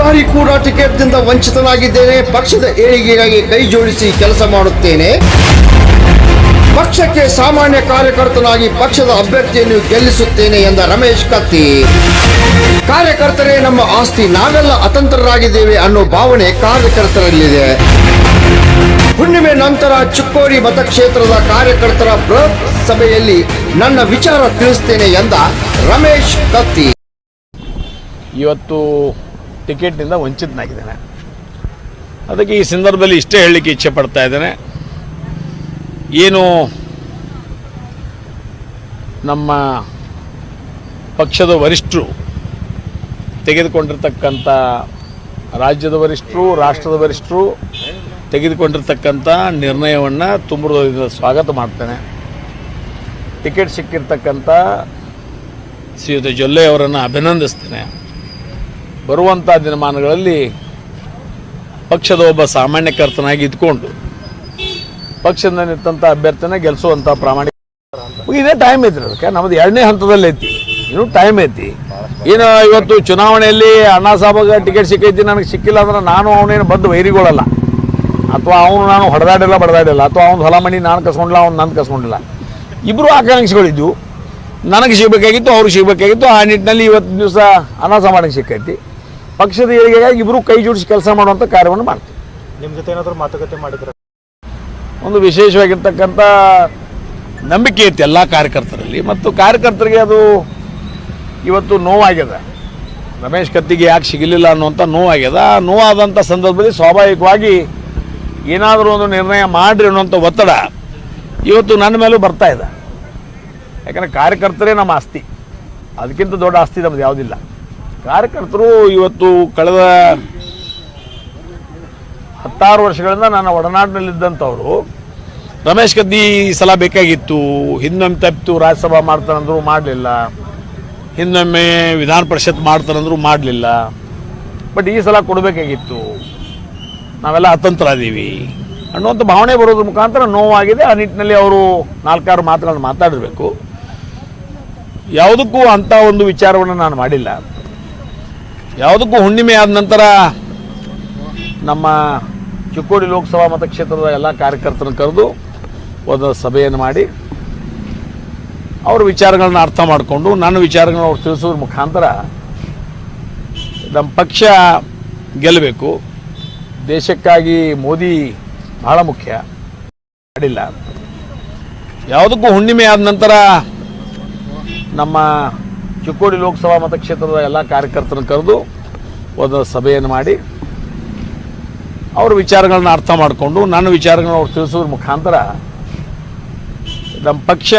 ಬಾರಿ ಕೂಡ ಟಿಕೆಟ್ದಿಂದ ವಂಚಿತನಾಗಿದ್ದೇನೆ. ಪಕ್ಷದ ಏಳಿಗೆಗಾಗಿ ಕೈ ಜೋಡಿಸಿ ಕೆಲಸ ಮಾಡುತ್ತೇನೆ. ಪಕ್ಷಕ್ಕೆ ಸಾಮಾನ್ಯ ಕಾರ್ಯಕರ್ತನಾಗಿ ಪಕ್ಷದ ಅಭ್ಯರ್ಥಿಯನ್ನು ಗೆಲ್ಲಿಸುತ್ತೇನೆ ಎಂದ ರಮೇಶ್ ಕತ್ತಿ. ಕಾರ್ಯಕರ್ತರೇ, ನಮ್ಮ ಆಸ್ತಿ ನಾವೆಲ್ಲ ಅತಂತ್ರರಾಗಿದ್ದೇವೆ ಅನ್ನೋ ಭಾವನೆ ಕಾರ್ಯಕರ್ತರಲ್ಲಿದೆ. ಹುಣ್ಣಿಮೆ ನಂತರ ಚಿಕ್ಕೋಡಿ ಮತಕ್ಷೇತ್ರದ ಕಾರ್ಯಕರ್ತರ ಬೃಹತ್ ಸಭೆಯಲ್ಲಿ ನನ್ನ ವಿಚಾರ ತಿಳಿಸ್ತೇನೆ ಎಂದ ರಮೇಶ್ ಕತ್ತಿ. ಇವತ್ತು ಟಿಕೆಟ್ನಿಂದ ವಂಚಿತನಾಗಿದ್ದೇನೆ. ಅದಕ್ಕೆ ಈ ಸಂದರ್ಭದಲ್ಲಿ ಇಷ್ಟೇ ಹೇಳಲಿಕ್ಕೆ ಇಚ್ಛೆ ಪಡ್ತಾ ಇದ್ದೇನೆ. ಏನು ನಮ್ಮ ಪಕ್ಷದ ವರಿಷ್ಠರು ತೆಗೆದುಕೊಂಡಿರ್ತಕ್ಕಂಥ ರಾಜ್ಯದ ವರಿಷ್ಠರು, ರಾಷ್ಟ್ರದ ವರಿಷ್ಠರು ತೆಗೆದುಕೊಂಡಿರ್ತಕ್ಕಂಥ ನಿರ್ಣಯವನ್ನು ತುಂಬ ಸ್ವಾಗತ ಮಾಡ್ತೇನೆ. ಟಿಕೆಟ್ ಸಿಕ್ಕಿರ್ತಕ್ಕಂಥ ಶ್ರೀಯುತ ಜೊಲ್ಲೆ ಅವರನ್ನು ಅಭಿನಂದಿಸ್ತೇನೆ. ಬರುವಂಥ ದಿನಮಾನಗಳಲ್ಲಿ ಪಕ್ಷದ ಒಬ್ಬ ಸಾಮಾನ್ಯಕರ್ತನಾಗಿ ಇದ್ಕೊಂಡು ಪಕ್ಷದಿಂದ ನಿಂತಂಥ ಅಭ್ಯರ್ಥಿನ ಗೆಲ್ಲಿಸುವಂಥ ಪ್ರಾಮಾಣಿಕ ಇದೇ ಟೈಮ್ ಐತಿ ಅದಕ್ಕೆ. ನಮ್ದು ಎರಡನೇ ಹಂತದಲ್ಲಿ ಐತಿ. ಇನ್ನೂ ಟೈಮ್ ಐತಿ. ಏನು ಇವತ್ತು ಚುನಾವಣೆಯಲ್ಲಿ ಅಣ್ಣಾ ಸಾಬಾಗ ಟಿಕೆಟ್ ಸಿಕ್ಕೈತಿ, ನನಗೆ ಸಿಕ್ಕಿಲ್ಲ ಅಂದ್ರೆ ನಾನು ಅವನೇನು ಬಂದು ವೈರಿಗಳಲ್ಲ. ಅಥವಾ ಅವನು ನಾನು ಹೊಡೆದಾಡಿಲ್ಲ, ಬಡದಾಡಿಲ್ಲ. ಅಥವಾ ಅವ್ನು ಹೊಲ ಮಣಿ ನಾನು ಕಸ್ಕೊಂಡಿಲ್ಲ, ಅವ್ನು ನಾನು ಕಸ್ಕೊಂಡಿಲ್ಲ. ಇಬ್ಬರು ಆಕಾಂಕ್ಷಿಗಳಿದ್ವು. ನನಗೆ ಸಿಗಬೇಕಾಗಿತ್ತು, ಅವ್ರಿಗೆ ಸಿಗಬೇಕಾಗಿತ್ತು. ಆ ನಿಟ್ಟಿನಲ್ಲಿ ಇವತ್ತು ದಿವಸ ಅನಾಸ ಮಾಡಕ್ಕೆ ಸಿಕ್ಕೈತಿ. ಪಕ್ಷದ ಏಳಿಗೆಗಾಗಿ ಇಬ್ಬರು ಕೈ ಜೋಡಿಸಿ ಕೆಲಸ ಮಾಡುವಂಥ ಕಾರ್ಯವನ್ನು ಮಾಡ್ತೀವಿ. ನಿಮ್ಮ ಜೊತೆ ಏನಾದರೂ ಮಾತುಕತೆ ಮಾಡಿದ್ರೆ? ಒಂದು ವಿಶೇಷವಾಗಿರ್ತಕ್ಕಂಥ ನಂಬಿಕೆ ಇತ್ತು ಎಲ್ಲ ಕಾರ್ಯಕರ್ತರಲ್ಲಿ ಮತ್ತು ಕಾರ್ಯಕರ್ತರಿಗೆ ಅದು ಇವತ್ತು ನೋವಾಗ್ಯದ. ರಮೇಶ್ ಕತ್ತಿಗೆ ಯಾಕೆ ಸಿಗಲಿಲ್ಲ ಅನ್ನುವಂಥ ನೋವಾಗ್ಯದ. ಆ ನೋವಾದಂಥ ಸಂದರ್ಭದಲ್ಲಿ ಸ್ವಾಭಾವಿಕವಾಗಿ ಏನಾದರೂ ಒಂದು ನಿರ್ಣಯ ಮಾಡಿರಿ ಅನ್ನುವಂಥ ಒತ್ತಡ ಇವತ್ತು ನನ್ನ ಮೇಲೂ ಬರ್ತಾ ಇದೆ. ಯಾಕಂದರೆ ಕಾರ್ಯಕರ್ತರೇ ನಮ್ಮ ಆಸ್ತಿ. ಅದಕ್ಕಿಂತ ದೊಡ್ಡ ಆಸ್ತಿ ನಮ್ದು ಯಾವುದಿಲ್ಲ. ಕಾರ್ಯಕರ್ತರು ಇವತ್ತು ಕಳೆದ ಹತ್ತಾರು ವರ್ಷಗಳಿಂದ ನನ್ನ ಒಡನಾಡಿನಲ್ಲಿದ್ದಂಥವ್ರು, ರಮೇಶ್ ಕದ್ದಿ ಈ ಸಲ ಬೇಕಾಗಿತ್ತು, ಹಿಂದೊಮ್ಮೆ ತಪ್ಪಿತು, ರಾಜ್ಯಸಭಾ ಮಾಡ್ತಾರಂದ್ರು ಮಾಡಲಿಲ್ಲ, ಹಿಂದೊಮ್ಮೆ ವಿಧಾನ ಪರಿಷತ್ ಮಾಡ್ತಾರಂದ್ರು ಮಾಡಲಿಲ್ಲ, ಬಟ್ ಈ ಸಲ ಕೊಡಬೇಕಾಗಿತ್ತು, ನಾವೆಲ್ಲ ಅತಂತ್ರ ಅದೀವಿ ಅನ್ನುವಂಥ ಭಾವನೆ ಬರೋದ್ರ ಮುಖಾಂತರ ನೋವಾಗಿದೆ. ಆ ನಿಟ್ಟಿನಲ್ಲಿ ಅವರು ನಾಲ್ಕಾರು ಮಾತುಗಳನ್ನು ಮಾತಾಡಿರಬೇಕು. ಯಾವುದಕ್ಕೂ ಅಂಥ ಒಂದು ವಿಚಾರವನ್ನು ನಾನು ಮಾಡಿಲ್ಲ. ಯಾವುದಕ್ಕೂ ಹುಣ್ಣಿಮೆ ಆದ ನಂತರ ನಮ್ಮ ಚಿಕ್ಕೋಡಿ ಲೋಕಸಭಾ ಮತಕ್ಷೇತ್ರದ ಎಲ್ಲ ಕಾರ್ಯಕರ್ತರನ್ನು ಕರೆದು ಒಂದು ಸಭೆಯನ್ನು ಮಾಡಿ ಅವ್ರ ವಿಚಾರಗಳನ್ನ ಅರ್ಥ ಮಾಡಿಕೊಂಡು, ನನ್ನ ವಿಚಾರಗಳನ್ನ ಅವ್ರು ತಿಳಿಸೋದ್ರ ಮುಖಾಂತರ ನಮ್ಮ ಪಕ್ಷ ಗೆಲ್ಲಬೇಕು. ದೇಶಕ್ಕಾಗಿ ಮೋದಿ ಬಹಳ ಮುಖ್ಯ. ಮಾಡಿಲ್ಲ. ಯಾವುದಕ್ಕೂ ಹುಣ್ಣಿಮೆ ಆದ ನಂತರ ನಮ್ಮ ಚಿಕ್ಕೋಡಿ ಲೋಕಸಭಾ ಮತಕ್ಷೇತ್ರದ ಎಲ್ಲ ಕಾರ್ಯಕರ್ತರನ್ನು ಕರೆದು ಒಂದು ಸಭೆಯನ್ನು ಮಾಡಿ ಅವ್ರ ವಿಚಾರಗಳನ್ನ ಅರ್ಥ ಮಾಡಿಕೊಂಡು ನನ್ನ ವಿಚಾರಗಳನ್ನ ಅವ್ರು ತಿಳಿಸೋದ್ರ ಮುಖಾಂತರ ನಮ್ಮ ಪಕ್ಷ